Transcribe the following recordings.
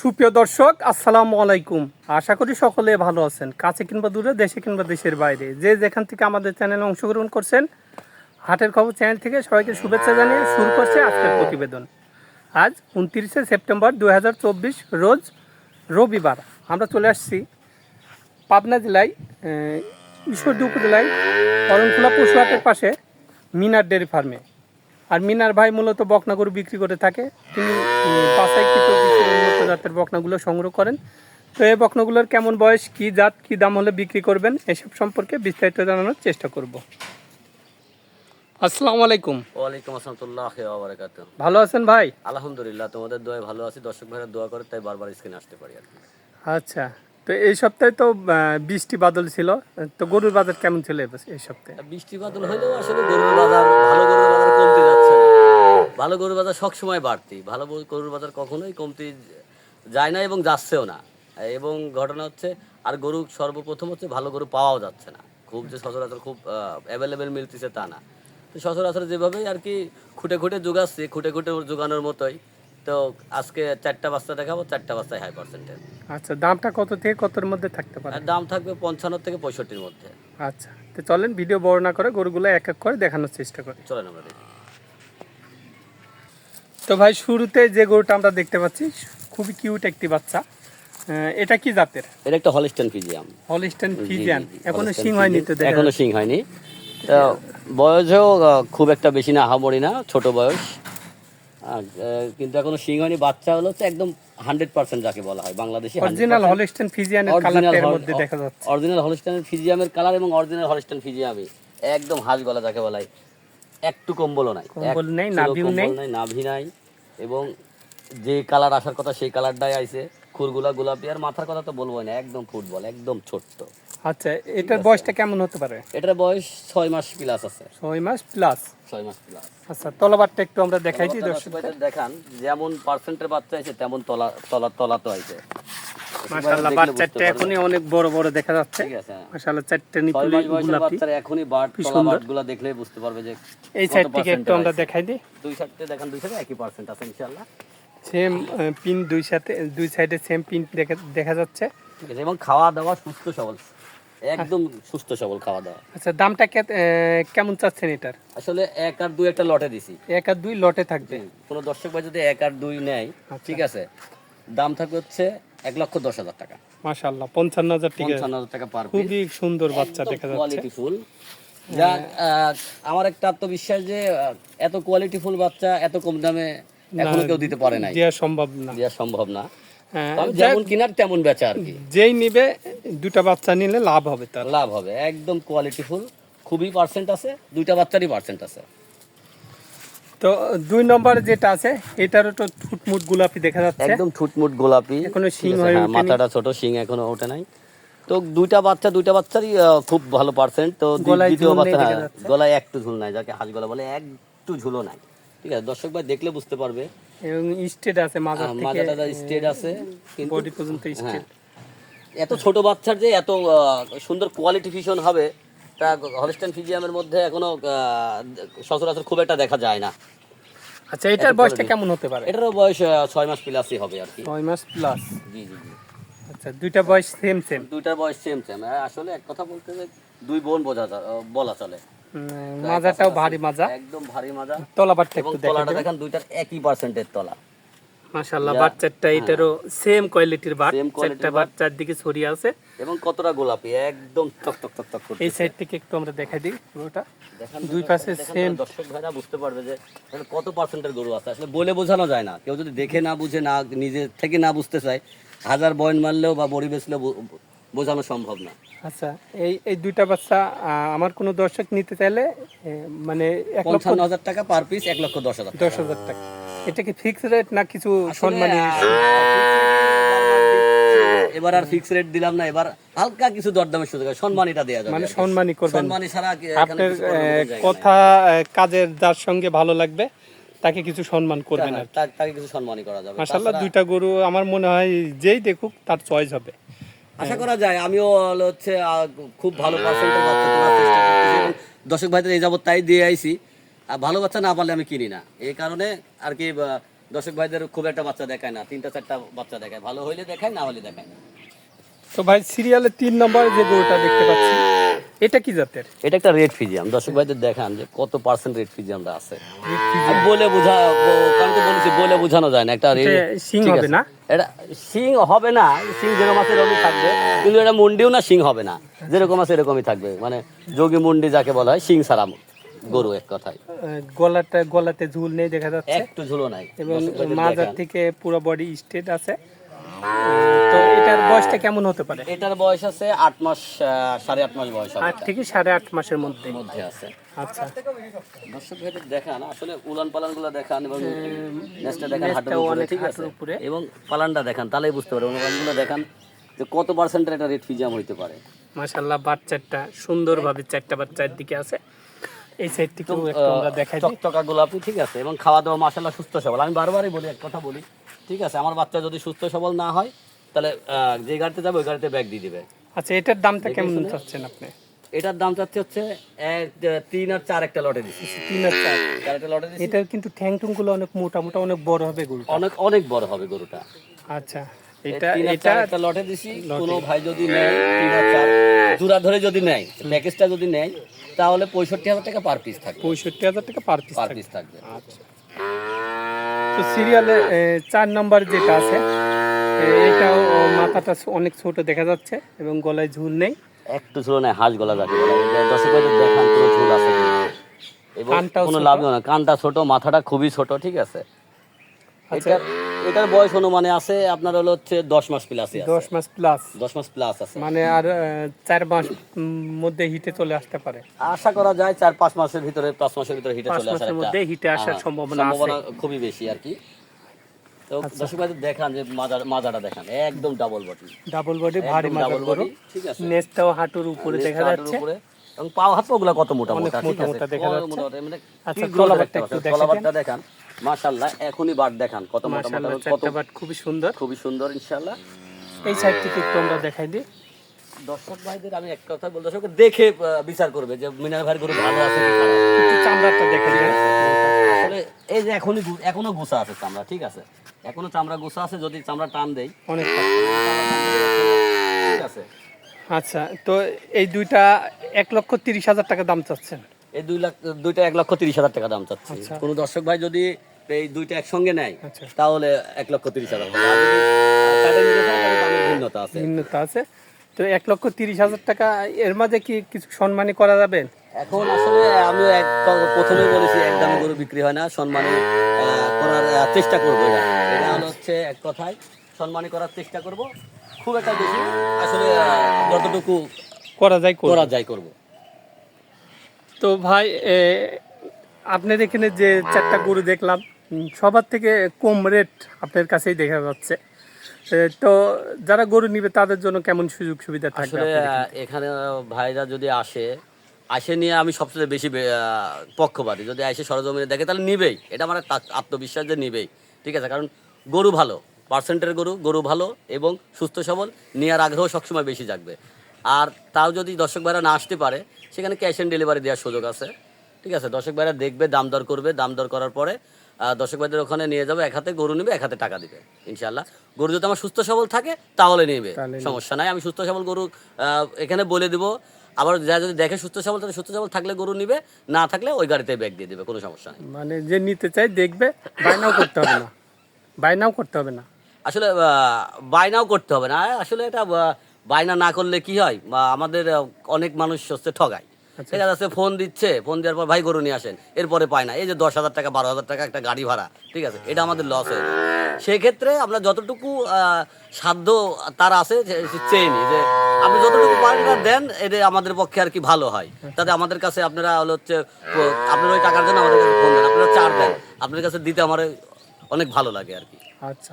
সুপ্রিয় দর্শক, আসসালামু আলাইকুম। আশা করি সকলে ভালো আছেন। কাছে কিংবা দূরে, দেশে কিংবা দেশের বাইরে। যে যেখান থেকে আমাদের চ্যানেলে অংশগ্রহণ করছেন, হাটের খবর চ্যানেল থেকে সবাইকে শুভেচ্ছা জানিয়ে শুরু করছে আজকের প্রতিবেদন। আজ উনত্রিশে সেপ্টেম্বর দু হাজার চব্বিশ, রোজ রবিবার। আমরা চলে আসছি পাবনা জেলায় ঈশ্বরদী উপজেলায় করণখোলা পশু হাটের পাশে মিনার ডেয়ারি ফার্মে। আর মিনার ভাই মূলত বকনাগরু বিক্রি করে থাকে। তিনি কিছু উন্নত জাতের বকনাগুলো সংগ্রহ করেন। তো এই বকনাগুলোর কেমন বয়স কি জাত কি দাম হলে বিক্রি করবেন এসব সম্পর্কে বিস্তারিত জানানোর চেষ্টা করব। আসসালামু আলাইকুম। ওয়ালাইকুম আসসালামতুল্লাহ বারাকাত ভালো আছেন ভাই? আলহামদুলিল্লাহ তোমাদের দোয়ায় ভালো আছি। দর্শক ভাইরা দোয়া করে তাই বারবার স্ক্রিনে আসতে পারি আর আচ্ছা তো এই সপ্তাহে তো বৃষ্টি বাদল ছিল। তো গরুর বাজার কেমন ছিল এই সপ্তাহে? বৃষ্টি বাদল হলেও আসলে গরুর বাজার ভালো গরুর বাজার কমতে যাচ্ছে। ভালো গরুর বাজার সবসময় বাড়তি। ভালো গরুর বাজার কখনোই কমতে যায় না এবং যাচ্ছেও না। এবং ঘটনা হচ্ছে আর গরু সর্বপ্রথম হচ্ছে ভালো গরু পাওয়াও যাচ্ছে না। খুব যে সচরাচর খুব অ্যাভেলেবেল মিলতেছে তা না। তো সচরাচর যেভাবেই আর কি খুঁটে খুঁটে যোগাচ্ছে খুঁটে খুঁটে যোগানোর মতোই। তো আজকে চারটা বাচ্চা দেখাবো চারটা বাচ্চায় হাই পার্সেন্টের আচ্ছা দামটা কত থেকে কতর মধ্যে থাকতে পারে? আর দাম থাকবে পঞ্চান্ন থেকে পঁয়ষট্টির মধ্যে। আচ্ছা তো চলেন ভিডিও বর্ণনা করে গরুগুলো এক এক করে দেখানোর চেষ্টা করি। চলেন আমরা দেখি। তো ভাই শুরুতে যে গরুটা আমরা দেখতে পাচ্ছি খুবই কিউট একটি বাচ্চা। এটা কি জাতের? এটা একটা হলিস্টান ফিজিয়াম। হলিস্টান ফিজিয়ান এখনও সিং হয়নি তো এখনও সিং হয়নি। তো বয়সেও খুব একটা বেশি না হামড়ি না ছোট বয়স। কিন্তু এখনও সিং হয়নি। বাচ্চা হলো হচ্ছে একদম হান্ড্রেড পার্সেন্ট যাকে বলা হয় বাংলাদেশি অরিজিনাল হলিস্টান ফিজিয়ানের কালারটা এর মধ্যে দেখা যাচ্ছে। অরিজিনাল হলিস্টানের ফিজিয়ামের কালার এবং অরিজিনাল হলিস্টান ফিজিয়ামই। একদম হাঁস গলা যাকে বলা হয়। একটু কম্বলও নাই। কম্বল নেই, নেই। নাই নাভি নাই। এবং যে কালার আসার কথা সেই কালারটাই আইছে। খুরগুলা গোলাপি আর মাথার কথা তো বলবোই না একদম ফুটবল একদম ছোট্ট। আচ্ছা এটার বয়সটা কেমন হতে পারে? এটার বয়স ছয় মাস প্লাস আছে। ছয় মাস প্লাস ছয় মাস প্লাস আচ্ছা তলাবারটা একটু আমরা দেখাই দিই দর্শক দেখান যেমন পার্সেন্টের বাচ্চা আছে তেমন তলা তলা তলা তো আছে মাশাআল্লাহ বাচ্চাটা এখনই অনেক বড় বড় দেখা যাচ্ছে। ঠিক আছে। মাশাআল্লাহ চারটে নিপুলি গোলাপি। বাচ্চারা এখনই বার্ড তলা সুন্দর। দেখলেই বুঝতে পারবে যে এই কত সাইড থেকে একটু আমরা দেখাই দিই। দুই সাইডে দেখেন দুই সাইডে একই পার্সেন্ট আছে ইনশাআল্লাহ। সেম পিন দুই সাথে দুই সাইডে সেম পিন দেখা দেখা যাচ্ছে। এবং খাওয়া দাওয়া সুস্থ সবল। একদম সুস্থ সবল খাওয়া দাওয়া। আচ্ছা দামটা কেমন চাচ্ছেন এটার? আসলে এক আর দুই একটা লটে দিছি। এক আর দুই লটে থাকবে। কোনো দর্শক ভাই যদি এক আর দুই নেয় আচ্ছা। ঠিক আছে দাম থাকবে হচ্ছে এক লক্ষ দশ হাজার টাকা। মাশাআল্লাহ পঞ্চান্ন হাজার টাকা। পঞ্চান্ন হাজার টাকা পার খুবই সুন্দর বাচ্চা দেখা যাচ্ছে। কোয়ালিটি ফুল যা আমার একটা আত্মবিশ্বাস যে এত কোয়ালিটি ফুল বাচ্চা এত কম দামে এখনও কেউ দিতে পারে নাই। দেওয়া সম্ভব না। দেওয়া সম্ভব না। হ্যাঁ, যেমন কিনার তেমন বেচা আর কি। যেই নিবে দুটা বাচ্চা নিলে লাভ হবে তার। লাভ হবে একদম কোয়ালিটি ফুল খুবই পার্সেন্ট আছে দুইটা বাচ্চারই পার্সেন্ট আছে। তো দুই নম্বরে যেটা আছে এটারও তো ঠুটমুট গোলাপি দেখা যাচ্ছে। একদম ঠুটমুট গোলাপি। এখনও শিং হয়ে মাথাটা ছোট শিং এখনও ওঠে নাই। তো দুইটা বাচ্চা দুইটা বাচ্চারই খুব ভালো পার্সেন্ট তো দ্বিতীয় বাচ্চা হ্যাঁ। গলায় একটু ঝুল নাই যাকে হাঁস গলা বলে একটু ঝুলও নাই। ঠিক আছে দর্শক ভাই দেখলে বুঝতে পারবে। এবং স্টেট আছে মাজার থেকে মাথাটা স্টেট আছে কিন্তু বডি পর্যন্ত স্টেট। এত ছোট বাচ্চার যে এত সুন্দর কোয়ালিটি ফিশন হবে তা হলস্টেন ফিজিয়ামের মধ্যে এখনও সচরাচর খুব একটা দেখা যায় না। আচ্ছা এটার বয়সটা কেমন হতে পারে? এটারও বয়স ছয় মাস প্লাসই হবে আর কি। ছয় মাস প্লাস জি জি জি। আচ্ছা দুইটা বয়স সেম সেম দুইটা বয়স সেম সেম আসলে এক কথা বলতে দুই বোন বোঝা বলা চলে। মাজাটাও ভারী মাজা। একদম ভারী মাজা। তলাবারটা একটু তলাটা দেখেন দুইটার একই পার্সেন্টের তলা। মাশাআল্লাহ বাচ্চাটা এটারও সেম কোয়ালিটির বাট চারটা বাট। বাচ্চার দিকে ছড়িয়ে আছে। এবং কতটা গোলাপি? একদম টক টক টক টক করছে এই সাইড থেকে একটু আমরা দেখাই দিই পুরোটা। দুই পাশে সেম দর্শক ভাইরা বুঝতে পারবে যে কত পার্সেন্টের গরু আছে? আসলে বলে বোঝানো যায় না। কেউ যদি দেখে না বুঝে না নিজে থেকে না বুঝতে চায় হাজার বয়ন মারলেও বা বড়ি বেচলেও বো- বোঝানো সম্ভব না। আচ্ছা এই এই দুইটা বাচ্চা আমার কোনো দর্শক নিতে চাইলে মানে এক লক্ষ পঞ্চান্ন হাজার টাকা পার পিস এক লক্ষ দশ হাজার দশ হাজার টাকা। এটা কি ফিক্স রেট না কিছু সম্মানী এবার আর ফিক্স রেট দিলাম না এবার হালকা কিছু দরদামের সুযোগ সম্মানীটা দেওয়া যাবে মানে করবেন। সম্মানী ছাড়া আপনার। কথা কাজের যার সঙ্গে ভালো লাগবে তাকে কিছু সম্মান করবেন আর হ্যাঁ, তাকে কিছু সম্মানী করা যাবে। তাছাড়া দুইটা গরু আমার মনে হয় যেই দেখুক তার চয়েস হবে। আশা করা যায় আমিও হচ্ছে খুব ভালো পার্সেন্টের বাচ্চা তোলার চেষ্টা করতেছি এবং দর্শক ভাইদের এই যাবত তাই দিয়ে আইছি। আর ভালো বাচ্চা না পারলে আমি কিনি না। এই কারণে আর কি দর্শক ভাইদের খুব একটা বাচ্চা দেখায় না তিনটা চারটা বাচ্চা দেখায়। ভালো হইলে দেখায় না হলে দেখায় না। তো ভাই সিরিয়ালের তিন নম্বরে যে গরুটা দেখতে পাচ্ছি এটা কি জাতের? এটা একটা রেড ফিজিয়াম দর্শক ভাইদের দেখান যে কত পার্সেন্ট রেড ফিজিয়ামটা আছে। বলে বোঝা কারণ তো বলেছি বলে বোঝানো যায় না একটা ঠিক হবে না? এটা শিং হবে না শিং যেরকম আছে এরকমই থাকবে। কিন্তু এটা মুন্ডিও না শিং হবে না। যেরকম আছে এরকমই থাকবে। মানে যোগী মুন্ডি যাকে বলা হয় শিং ছাড়া গরু এক কথায়। গলাটা গলাতে ঝুল নেই দেখা যাচ্ছে। একটু ঝুলো নাই। এবং মাজার থেকে পুরো বডি স্টেট আছে। তো এটার বয়সটা কেমন হতে পারে? এটার বয়স আছে আট মাস সাড়ে আট মাস বয়স আট থেকে সাড়ে আট মাসের মধ্যে। মধ্যে আছে। আচ্ছা। দর্শক ভাইদের দেখান আসলে উলান পালানগুলো দেখান এবং নেসটা দেখান হাটের উপরে ঠিক আছে? এবং পালানটা দেখান তাহলেই বুঝতে পারবেন। দেখান যে কত পার্সেন্টের এটা রেড ফিজিয়াম হইতে পারে। মাশাল্লাহ বাচ্চাটা সুন্দরভাবে চারটা বাচ্চার দিকে আছে। এই সাইড থেকেও একটু আমরা দেখাই চকচকা গোলাপি ঠিক আছে? এবং খাওয়া দাওয়া মাসাল্লাহ সুস্থ সবল। আমি বারবারই বলি এক কথা বলি ঠিক আছে আমার বাচ্চা যদি সুস্থ সবল না হয় তাহলে যে গাড়িতে যাবে ওই গাড়িতে ব্যাগ দিয়ে দিবে। আচ্ছা এটার দামটা কেমন চাচ্ছেন আপনি? এটার দাম চাচ্ছে হচ্ছে এক তিন আর চার একটা লটে দিচ্ছি। তিন আর চার। একটা লটে দিচ্ছি। এটার কিন্তু ঠ্যাং টুংগুলো অনেক মোটা মোটা অনেক বড় হবে গরু অনেক অনেক বড় হবে গরুটা। আচ্ছা এটা এটা একটা লটে দিছি। কোনো ভাই যদি নেয় তিন আর চার জোড়া ধরে যদি নেয় প্যাকেজটা যদি নেয় তাহলে পঁয়ষট্টি হাজার টাকা পার পিস থাকবে। পঁয়ষট্টি হাজার টাকা পার পিস পার পিস থাকবে। আচ্ছা। সিরিয়ালে চার নম্বর যেটা আছে এটাও মাথাটা অনেক ছোট দেখা যাচ্ছে এবং গলায় ঝুল নেই। একটু ঝুল নেই হাঁস গলা যাকে কানটা দর্শক দেখান কোনো ঝুল আছে এবং কোনো লাভ না কানটা ছোট মাথাটা খুবই ছোট ঠিক আছে? আচ্ছা। এটার বয়স অনুমানে আছে আপনার হলো হচ্ছে দশ মাস প্লাসই আছে। দশ মাস প্লাস দশ মাস প্লাস আছে। মানে আর চার মাস মধ্যে হিটে চলে আসতে পারে। আশা করা যায় চার পাঁচ মাসের ভিতরে পাঁচ মাসের ভিতরে হিটে চলে আসার মধ্যে হিটে আসার সম্ভাবনা আছে। সম্ভাবনা খুবই বেশি আর কি। তো আচ্ছা। দর্শক ভাইদের দেখান যে মাজা মাজাটা দেখান। একদম ডাবল বটি ডাবল বডি ভারী ডাবল বডি ঠিক আছে। নেজটাও হাঁটুর উপরে দেখা যাচ্ছে। এবং পাও হাত পাগুলা কত মোটা মোটা ঠিক মোটা আছে। মোটা দেখা যাচ্ছে। মানে আচ্ছা, কি growth তলাবারটা দেখতে একটু দেখান। মাশাআল্লাহ এখনই বাট দেখান কত মোটা মোটা কত বাট খুবই সুন্দর। খুবই সুন্দর ইনশাআল্লাহ। এই সাইড থেকে একটু আমরা দেখাই দিই। দর্শক ভাইদের আমি এক কথা বলতে দর্শক দেখে বিচার করবে যে মিনার ভাইয়ের গরু ভালো আছে একটু চামড়াটা দিই। আসলে এই যে এখনই এখনও গোসা আছে চামড়া ঠিক আছে? এখনও চামড়া গোসা আছে যদি চামড়া টান দেই। অনেক ঠিক আছে? আচ্ছা তো এই দুইটা এক লক্ষ তিরিশ হাজার টাকা দাম চাচ্ছেন। এই দুই লাখ দুইটা এক লক্ষ তিরিশ হাজার টাকা দাম চাচ্ছে। আচ্ছা। কোনো দর্শক ভাই যদি এই দুইটা একসঙ্গে নেয় আচ্ছা। তাহলে এক লক্ষ তিরিশ হাজার ভিন্নতা আছে। ভিন্নতা আছে। তো এক লক্ষ তিরিশ হাজার টাকা এর মাঝে কি কিছু সম্মানী করা যাবে? এখন আসলে আমি এক প্রথমে বলেছি একদম গরু বিক্রি হয় না সম্মানী করার চেষ্টা করব এটা। এটা হচ্ছে এক কথায় সম্মানী করার চেষ্টা করব। খুব একটা বেশি আসলে যতটুকু করা যায়। করা যায় করব। তো ভাই আপনার এখানে যে চারটা গরু দেখলাম সবার থেকে কম রেট আপনার কাছেই দেখা যাচ্ছে। তো যারা গরু নিবে তাদের জন্য কেমন সুযোগ সুবিধা থাকবে এখানে? ভাইরা যদি আসে আসে নিয়ে আমি সবচেয়ে বেশি পক্ষপাতী। যদি এসে সরজমিনে দেখে তাহলে নিবেই। এটা আমার আত্মবিশ্বাস যে নিবেই। ঠিক আছে? কারণ গরু ভালো পার্সেন্টের গরু গরু ভালো এবং সুস্থ সবল নেওয়ার আগ্রহ সবসময় বেশি জাগবে। আর তাও যদি দর্শক ভাইরা না আসতে পারে সেখানে ক্যাশ অন ডেলিভারি দেওয়ার সুযোগ আছে। ঠিক আছে দর্শক ভাইরা দেখবে দাম দর করবে দাম দর করার পরে আহ, দর্শক ভাইদের ওখানে নিয়ে যাবে এক হাতে গরু নেবে এক হাতে টাকা দিবে ইনশাল্লাহ গরু যদি আমার সুস্থ সবল থাকে তাহলে নেবে সমস্যা নাই আমি সুস্থ সবল গরু এখানে বলে দিব আবার যা যদি দেখে সুস্থ সবল তাহলে সুস্থ সবল থাকলে গরু নিবে না থাকলে ওই গাড়িতে ব্যাগ দিয়ে দিবে কোনো সমস্যা নেই। মানে যে নিতে চাই দেখবে বায়নাও করতে হবে না বায়নাও করতে হবে না। আসলে বায়নাও করতে হবে না আসলে এটা বায়না না করলে কি হয়? বা আমাদের অনেক মানুষ হচ্ছে ঠগায়। দেখা যাচ্ছে ফোন দিচ্ছে ফোন দেওয়ার পর ভাই গরু নিয়ে আসেন এরপরে পায় না। এই যে দশ হাজার টাকা বারো হাজার টাকা একটা গাড়ি ভাড়া ঠিক আছে? এটা আমাদের লস হয়ে সেক্ষেত্রে আমরা যতটুকু সাধ্য তার আছে চেয়ে নিই যে আপনি যতটুকু পারেন দেন এটা আমাদের পক্ষে আর কি ভালো হয়। তাতে আমাদের কাছে আপনারা হলো হচ্ছে আপনার ওই টাকার জন্য আমাদের কাছে ফোন দেন আপনারা চার দেন। আপনার কাছে দিতে আমার অনেক ভালো লাগে আর কি। আচ্ছা।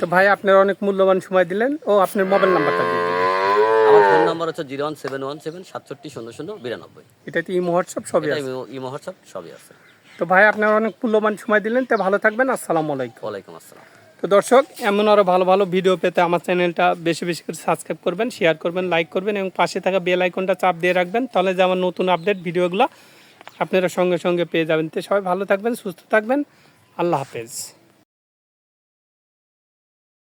তো ভাই আপনার অনেক মূল্যবান সময় দিলেন। ও আপনার মোবাইল নাম্বারটা আমার ফোন নাম্বার হচ্ছে zero one seven one seven সাতষট্টি শূন্য শূন্য বিরানব্বই। এটাতে ইমো হোয়াটসঅ্যাপ? সবই এটা আছে। ইমো হোয়াটসঅ্যাপ সবই আছে। তো ভাই আপনার অনেক মূল্যবান সময় দিলেন তো ভালো থাকবেন আসসালামু আলাইকুম। ওয়ালাইকুম আসসালাম। তো দর্শক এমন আরও ভালো ভালো ভিডিও পেতে আমার চ্যানেলটা বেশি বেশি করে সাবস্ক্রাইব করবেন শেয়ার করবেন লাইক করবেন এবং পাশে থাকা বেল আইকনটা চাপ দিয়ে রাখবেন তাহলে যে আমার নতুন আপডেট ভিডিওগুলো আপনারা সঙ্গে সঙ্গে পেয়ে যাবেন। তো সবাই ভালো থাকবেন সুস্থ থাকবেন। আল্লাহ হাফেজ।